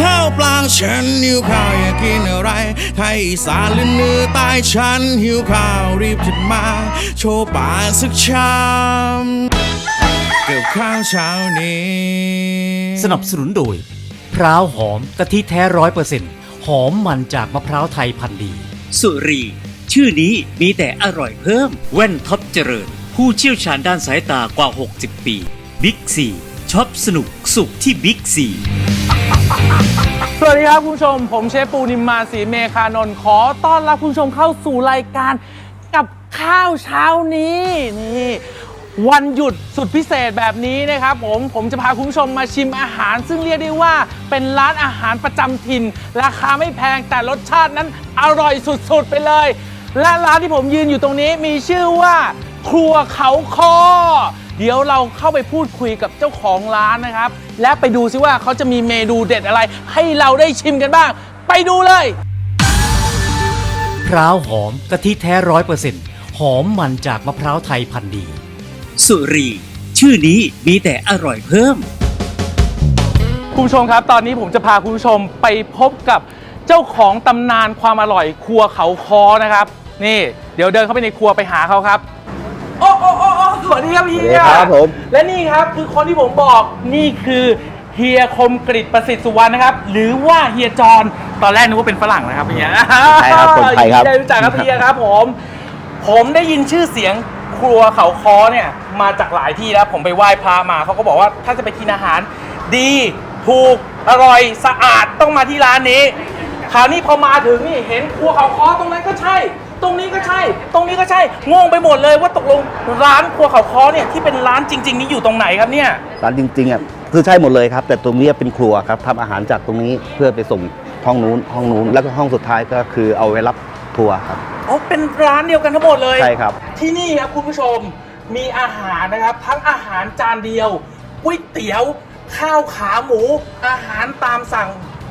ข้าวปลางฉันหิวข้าวอยากกินอะไร ไทยอีสานหรือเหนือใต้ฉันหิวข้าวรีบจัดมา โชว์ป่ากสักชามกับข้าวเช้านี้ สนับสนุนโดยพร้าวหอมกะทิแท้ร้อยเปอร์เซ็นต์หอมมันจากมะพร้าวไทยพันธุ์ดี สุรี ชื่อนี้มีแต่อร่อยเพิ่ม แว่นท็อปเจริญ ผู้เชี่ยวชาญด้านสายตากว่า 60 ปี บิ๊กซีช็อปสนุกสุขที่บิ๊กซี สวัสดีครับคุณผู้ชม ผมเชฟปูนิมมาศรีเมคานนท์ขอต้อนรับคุณผู้ชมเข้าสู่รายการกับข้าวเช้านี้นี่วันหยุดสุดพิเศษแบบนี้นะครับผมผมจะพาคุณผู้ชมมาชิมอาหาร ซึ่งเรียกได้ว่าเป็นร้านอาหารประจำถิ่น ราคาไม่แพงแต่รสชาตินั้นอร่อยสุดๆไปเลย และร้านที่ผมยืนอยู่ตรงนี้มีชื่อว่า ครัวเขาคอ เดี๋ยวเราเข้าไปพูดคุยกับเจ้าของร้านนะครับ และไปดูซิว่าเขาจะมีเมนูเด็ดอะไร ให้เราได้ชิมกันบ้าง ไปดูเลยพร้าวหอมกะทิแท้ร้อยเปอร์เซ็นต์หอมมันจากมะพร้าวไทยพันธุ์ดี สุรี ชื่อนี้มีแต่อร่อยเพิ่ม คุณผู้ชมครับ ตอนนี้ผมจะพาคุณผู้ชมไปพบกับเจ้าของตำนานความอร่อยครัวเขาคอนะครับ นี่ เดี๋ยวเดินเข้าไปในครัวไปหาเขาครับ โอ้โอ้โอ้โอ้ สวัสดีครับเฮียสวัสดีครับผม และนี่ครับคือคนที่ผมบอกนี่คือเฮียคมกริตประสิทธิ์สุวรรณนะครับ หรือว่าเฮียจรตอนแรกนึกว่าเป็นฝรั่งนะครับเฮียใช่ครับคนไทยครับได้รู้จักครับเฮียครับผม ผมได้ยินชื่อเสียงครัวเขาคอเนี่ยมาจากหลายที่แล้วผมไปไหว้พระมาเขาก็บอกว่าถ้าจะไปกินอาหาร ดีถูกอร่อยสะอาดต้องมาที่ร้านนี้ คราวนี้พอมาถึงนี่เห็นครัวเขาคอตรงนั้นก็ใช่ ตรงนี้ก็ใช่ตรงนี้ก็ใช่ งงไปหมดเลยว่าตกลงร้านครัวเขาคอเนี่ยที่เป็นร้านจริง ๆ นี้อยู่ตรงไหนครับเนี่ย ร้านจริงๆอะคือใช่หมดเลยครับ แต่ตรงนี้เป็นครัวครับทำอาหารจากตรงนี้เพื่อไปส่งห้องนู้นห้องนู้นแล้วก็ห้องสุดท้ายก็คือเอาไว้รับทัวร์ครับ อ๋อ เป็นร้านเดียวกันทั้งหมดเลย ใช่ครับ ที่นี่ครับคุณผู้ชมมีอาหารนะครับ ทั้งอาหารจานเดียวก๋วยเตี๋ยว ข้าวขาหมู อาหารตามสั่ง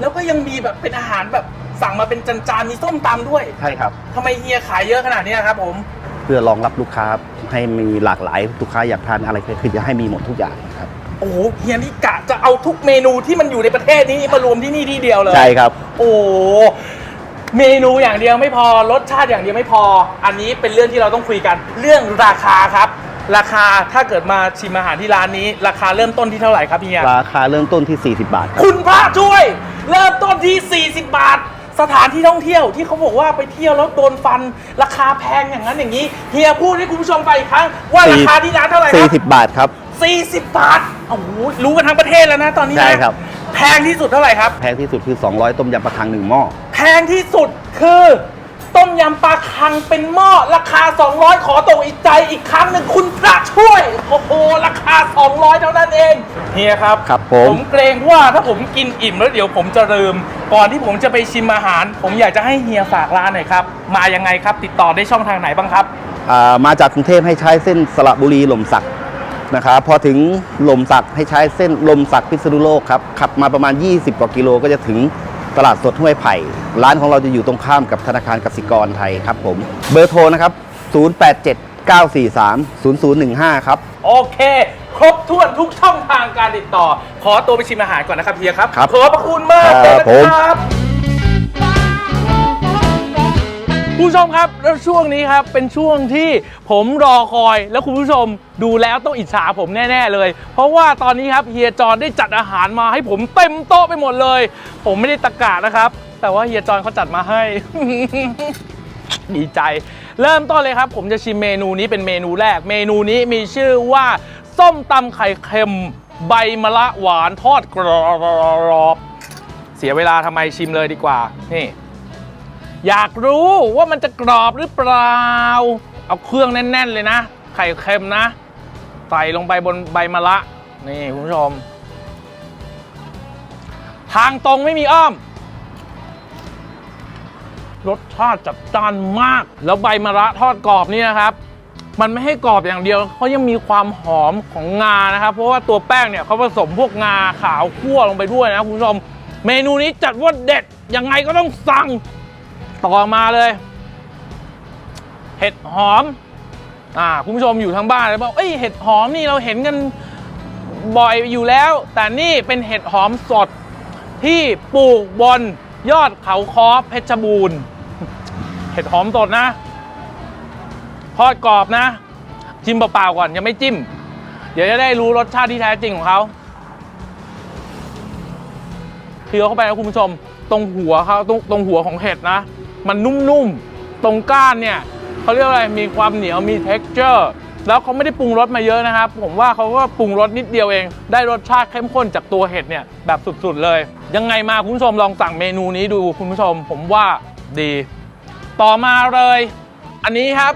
แล้วก็ยังมีแบบเป็นอาหารแบบ สั่งมาเป็นจานๆมีส้มตำด้วยใช่ครับ ทำไมเฮียขายเยอะขนาดนี้ครับผม เพื่อรองรับลูกค้าให้มีหลากหลายลูกค้าอยากทานอะไรคือจะให้มีหมดทุกอย่างครับโอ้โหเฮียนี่กะจะเอาทุกเมนูที่มันอยู่ในประเทศนี้มารวมที่นี่ที่เดียวเลย ใช่ครับ โอ้โหเมนูอย่างเดียวไม่พอรสชาติอย่างเดียวไม่พอ อันนี้เป็นเรื่องที่เราต้องคุยกันเรื่องราคาครับ ราคาถ้าเกิดมาชิมอาหารที่ร้านนี้ ราคาเริ่มต้นที่เท่าไหร่ครับเฮียราคาเริ่มต้นที่ 40 บาทครับ คุณพระช่วย เริ่มต้นที่ 40 บาท สถานที่ท่องเที่ยวที่เขาบอกว่าไปเที่ยวแล้วโดนฟันราคาแพงอย่างนั้นอย่างนี้เฮียพูดให้คุณผู้ชมไปอีกครั้งว่าราคาที่ร้านเท่าไหร่ครับ40 บาทครับ 40 บาทโอ้โหรู้กันทั้งประเทศแล้วนะตอนนี้นะใช่ครับ แพงที่สุดเท่าไหร่ครับ แพงที่สุดคือ 200 ต้มยำปลาคังหนึ่งหม้อ แพงที่สุดคือ ต้มยำปลาคังเป็นหม้อราคา 200 ขอตกอีกใจอีกครั้งหนึ่งคุณพระช่วย โอ้โห ราคา 200 เท่านั้นเองเฮียครับ ครับผม ผมเกรงว่าถ้าผมกินอิ่มแล้วเดี๋ยวผมจะลืม ก่อนที่ผมจะไปชิมอาหาร ผมอยากจะให้เฮียฝากร้านหน่อยครับ มายังไงครับ ติดต่อได้ช่องทางไหนบ้างครับ อ่ามาจากกรุงเทพให้ใช้เส้นสระบุรีหล่มสักนะครับพอถึงหล่มสักให้ใช้เส้นลมสักพิษณุโลกครับขับมาประมาณ 20 กว่ากิโลก็จะถึงตลาดสดห้วยไผ่ ร้านของเราจะอยู่ตรงข้ามกับธนาคารกสิกรไทยครับผมเบอร์โทรนะครับ 087 943 0015 ครับ โอเค ครบถ้วนทุกช่องทางการติดต่อ ขอตัวไปชิมอาหารก่อนนะครับเฮียครับ ครับขอบพระคุณมากครับเลยผม นะครับผู้ชมครับแล้วช่วงนี้ครับเป็นช่วงที่ผมรอคอยแล้วคุณผู้ชมดูแล้วต้องอิจฉาผมแน่ ๆ เลย เพราะว่าตอนนี้ครับเฮียจอนได้จัดอาหารมาให้ผมเต็มโต๊ะไปหมดเลย ผมไม่ได้ตะกานะครับ แต่ว่าเฮียจอนเขาจัดมาให้ ดีใจ เริ่มต้นเลยครับ ผมจะชิมเมนูนี้เป็นเมนูแรก เมนูนี้มีชื่อว่าส้มตำไข่เค็มใบมะละหวานทอดกรอบเสียเวลาทำไมชิมเลยดีกว่า นี่ อยากรู้ว่ามันจะกรอบหรือเปล่า เอาเครื่องแน่น ๆ เลยนะ ไข่เค็มนะ ใส่ลงไปบนใบมะละ นี่คุณผู้ชม ทางตรงไม่มีอ้อม รสชาติจัดจ้านมาก แล้วใบมะระทอดกรอบนี่นะครับ มันไม่ให้กรอบอย่างเดียวเขายังมีความหอมของงานะครับ เพราะว่าตัวแป้งเนี่ยเขาผสมพวกงาขาวคั่วลงไปด้วยนะคุณผู้ชม เมนูนี้จัดว่าเด็ดยังไงก็ต้องสั่งต่อมาเลย เห็ดหอมอ่าคุณผู้ชมอยู่ทางบ้านเลยบอกเอ้ยเห็ดหอมนี่เราเห็นกันบ่อยอยู่แล้ว แต่นี่เป็นเห็ดหอมสดที่ปลูกบนยอดเขาคอเพชรบูรณ์ เห็ดหอมสดนะทอดกรอบนะ ชิมเปล่าๆก่อนยังไม่จิ้ม เดี๋ยวจะได้รู้รสชาติที่แท้จริงของเขาเคี้ยวเข้าไปนะคุณผู้ชม ตรงหัวเขาตรงตรงหัวของเห็ดนะ มันนุ่มๆ ตรงก้านเนี่ยเขาเรียกว่าอะไรมีความเหนียวมี texture แล้วเขาไม่ได้ปรุงรสมาเยอะนะครับ ผมว่าเขาก็ปรุงรสนิดเดียวเอง ได้รสชาติเข้มข้นจากตัวเห็ดเนี่ยแบบสุดๆเลย ยังไงมาคุณผู้ชมลองสั่งเมนูนี้ดูคุณผู้ชม ผมว่าดี ต่อมาเลย อันนี้ครับ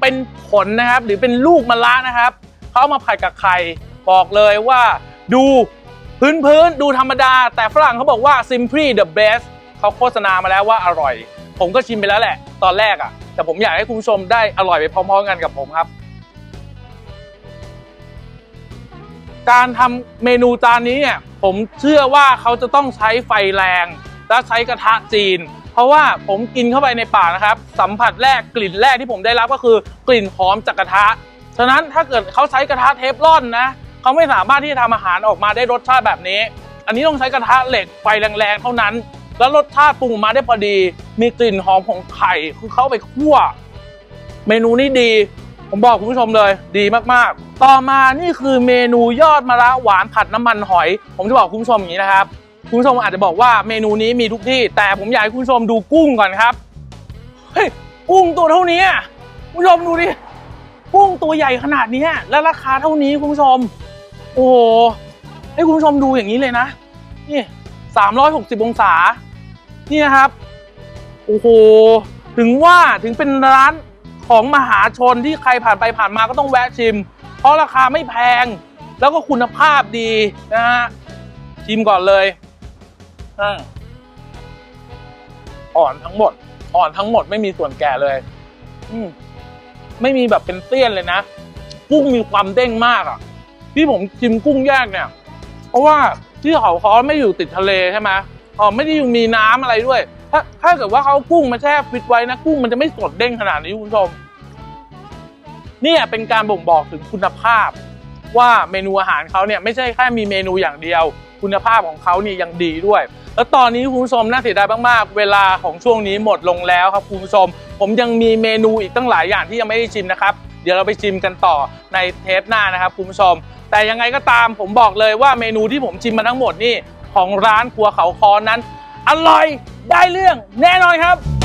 เป็นผลนะครับหรือเป็นลูกมะระนะครับเขามาผัดกับไข่บอกเลยว่าดูพื้นพื้นๆดูธรรมดา แต่ฝรั่งเขาบอกว่า simply the best เขาโฆษณามาแล้วว่าอร่อย ผมก็ชิมไปแล้วแหละ ตอนแรกอะ่ะ แต่ผมอยากให้คุณผู้ชมได้อร่อยไปพร้อมๆกันกับผมครับ การทำเมนูจานนี้เนี่ยผมเชื่อว่าเขาจะต้องใช้ไฟแรง และใช้กระทะจีน ราะว่าผมกินเข้าไปในปากนะครับ สัมผัสแรกกลิ่นแรกที่ผมได้รับก็คือกลิ่นหอมจากกระทะ ฉะนั้นถ้าเกิดเขาใช้กระทะเทฟลอนนะเขาไม่สามารถที่จะทำอาหารออกมาได้รสชาติแบบนี้ อันนี้ต้องใช้กระทะเหล็กไฟแรงๆเท่านั้น แล้วรสชาติปรุงมาได้พอดี มีกลิ่นหอมของไข่คือเขาไปคั่ว เมนูนี้ดี ผมบอกคุณผู้ชมเลยดีมากๆ ต่อมานี่คือเมนูยอดมะระหวานผัดน้ำมันหอย ผมจะบอกคุณผู้ชมอย่างนี้นะครับ คุณผู้ชมอาจจะบอกว่าเมนูนี้มีทุกที่ แต่ผมอยากให้คุณผู้ชมดูกุ้งก่อนครับเฮ้ยกุ้งตัวเท่านี้คุณผู้ชมดูดิกุ้งตัวใหญ่ขนาดนี้และราคาเท่านี้คุณผู้ชม โอ้โหให้คุณผู้ชมดูอย่างนี้เลยนะนี่สามร้อยหกสิบองศานี่นะครับ โอ้โหถึงว่าถึงเป็นร้านของมหาชนที่ใครผ่านไปผ่านมาก็ต้องแวะชิม เพราะราคาไม่แพง แล้วก็คุณภาพดีนะฮะชิมก่อนเลย อ่าอ่อนทั้งหมด อ่อนทั้งหมดไม่มีส่วนแก่เลย อืมไม่มีแบบเป็นเตี้ยนเลยนะ กุ้งมีความเด้งมากอะ ที่ผมชิมกุ้งแยกเนี่ย เพราะว่าที่เขาเขาไม่อยู่ติดทะเลใช่ไหมอ๋อไม่ได้มีน้ำอะไรด้วย ถ้าถ้าเกิดว่าเขาเอากุ้งมาแช่ฟิตไว้นะกุ้งมันจะไม่สดเด้งขนาดนี้คุณผู้ชม เนี่ยเป็นการบ่งบอกถึงคุณภาพ ว่าเมนูอาหารเขาเนี่ยไม่ใช่แค่มีเมนูอย่างเดียว คุณภาพของเขานี่ยังดีด้วย แล้วตอนนี้คุณผู้ชมน่าเสียดายมากๆ เวลาของช่วงนี้หมดลงแล้วครับคุณผู้ชม ผมยังมีเมนูอีกตั้งหลายอย่างที่ยังไม่ได้ชิมนะครับเดี๋ยวเราไปชิมกันต่อในเทปหน้านะครับคุณผู้ชม แต่ยังไงก็ตามผมบอกเลยว่าเมนูที่ผมชิมมาทั้งหมดนี่ของร้านครัวเขาคอนั้น อร่อยได้เรื่องแน่นอนครับ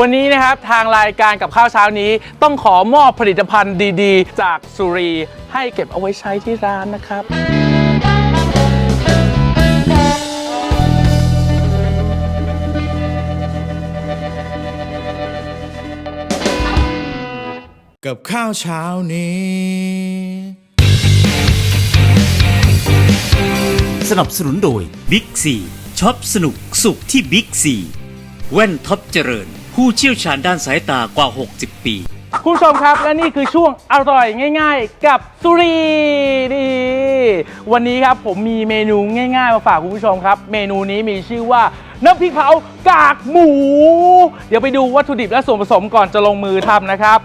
วันนี้นะครับทางรายการกับข้าวเช้านี้ ต้องขอมอบผลิตภัณฑ์ดีๆ จากสุรี ให้เก็บเอาไว้ใช้ที่ร้านนะครับกับข้าวเช้านี้ สนับสนุนโดยบิ๊กซีช็อปสนุกสุขที่บิ๊กซีแว่นท็อปเจริญ ผู้เชี่ยวชาญด้านสายตากว่า 60 ปี คุณผู้ชมครับและนี่คือช่วงอร่อยง่าย ๆ กับสุรีนี่วันนี้ครับผมมีเมนูง่าย ๆ มาฝากคุณผู้ชมครับ เมนูนี้มีชื่อว่าน้ำพริกเผากากหมู เดี๋ยวไปดูวัตถุดิบและส่วนผสมก่อนจะลงมือทำนะครับ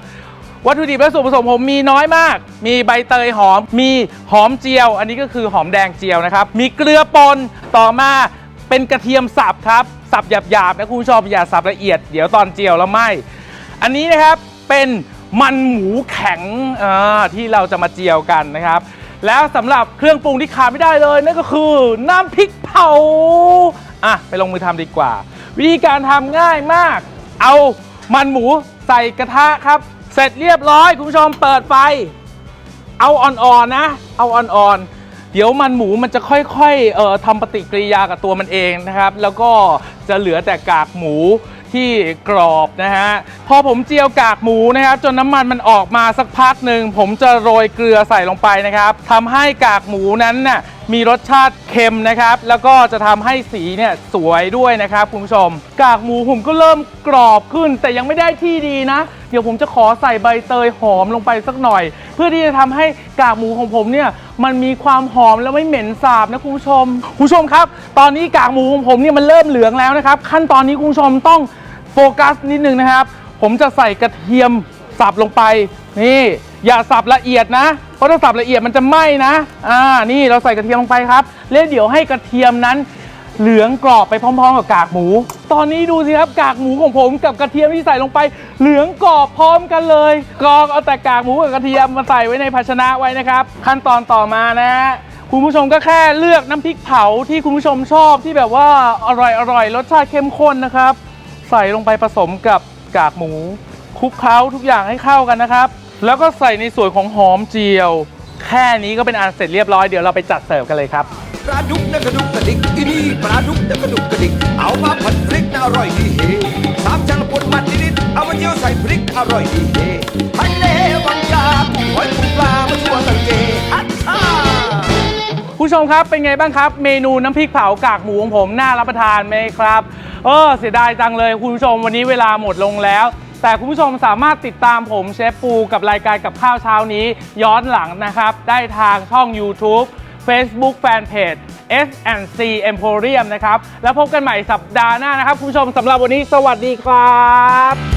วัตถุดิบและส่วนผสมผมมีน้อยมาก มีใบเตยหอม มีหอมเจียว อันนี้ก็คือหอมแดงเจียวนะครับ มีเกลือป่นต่อมา เป็นกระเทียมสับครับ สับหยาบๆนะคุณผู้ชมอย่าสับละเอียด เดี๋ยวตอนเจียวแล้วไหมอันนี้นะครับเป็นมันหมูแข็งที่เราจะมาเจียวกันนะครับ แล้วสำหรับเครื่องปรุงที่ขาดไม่ได้เลยนั่นก็คือน้ำพริกเผาอะไปลงมือทำดีกว่า วิธีการทำง่ายมาก เอามันหมูใส่กระทะครับ เสร็จเรียบร้อยคุณผู้ชมเปิดไฟ เอาอ่อนๆนะเอาอ่อนๆ ดี๋ยวมันหมูมันจะค่อยๆเอ่อทำปฏิกิริยากับตัวมันเองนะครับ แล้วก็จะเหลือแต่กากหมูที่กรอบนะฮะพอผมเจียวกากหมูนะครับ จนน้ำมันมันออกมาสักพักหนึ่งผมจะโรยเกลือใส่ลงไปนะครับทำให้กากหมูนั้นน่ะ มีรสชาติเค็มนะครับ แล้วก็จะทำให้สีเนี่ยสวยด้วยนะครับคุณผู้ชม กากหมูผมก็เริ่มกรอบขึ้น แต่ยังไม่ได้ที่ดีนะ เดี๋ยวผมจะขอใส่ใบเตยหอมลงไปสักหน่อย เพื่อที่จะทำให้กากหมูของผมเนี่ยมันมีความหอมแล้วไม่เหม็นสาบนะคุณผู้ชมคุณผู้ชมครับ ตอนนี้กากหมูของผมเนี่ยมันเริ่มเหลืองแล้วนะครับ ขั้นตอนนี้คุณผู้ชมต้องโฟกัสนิดนึงนะครับ ผมจะใส่กระเทียมสับลงไปนี่ อย่าสับละเอียดนะ เพราะถ้าสับละเอียดมันจะไหม้นะ อ่า นี่เราใส่กระเทียมลงไปครับ แล้วเดี๋ยวให้กระเทียมนั้นเหลืองกรอบไปพร้อมๆกับกากหมู ตอนนี้ดูสิครับกากหมูของผมกับกระเทียมที่ใส่ลงไป เหลืองกรอบพร้อมกันเลยกรองเอาแต่กากหมูกับกระเทียมมาใส่ไว้ในภาชนะไว้นะครับ ขั้นตอนต่อมานะคุณผู้ชมก็แค่เลือกน้ำพริกเผาที่คุณผู้ชมชอบที่แบบว่าอร่อยๆรสชาติเข้มข้นนะครับ ใส่ลงไปผสมกับกากหมูคลุกเคล้าทุกอย่างให้เข้ากันนะครับ แล้วก็ใส่ในส่วนของหอมเจียว แค่นี้ก็เป็นอันเสร็จเรียบร้อยเดี๋ยวเราไปจัดเสิร์ฟกันเลยครับปลาดุกนะกระดุกกระดิกอีนี่ปลาดุกนะกระดุกกระดิกเอามาผัดพริกนะอร่อยดีเฮสามชั้นปนมันนิดๆเอามาเจียวใส่พริกอร่อยดีเฮทะเลวังยากุ้งหอยปูปลามาชัวสังเกฮัทฮ่าผู้ชมครับเป็นไงบ้างครับ เมนูน้ำพริกเผากากหมูของผมน่ารับประทานไหมครับเออเสียดายจังเลยคุณผู้ชมวันนี้เวลาหมดลงแล้ว แต่คุณผู้ชมสามารถติดตามผมเชฟปูกับรายการกับข้าวเช้านี้ ย้อนหลังนะครับ ได้ทางช่อง YouTube Facebook Fanpage S&C Emporium นะครับ แล้วพบกันใหม่สัปดาห์หน้านะครับ คุณผู้ชมสำหรับวันนี้สวัสดีครับ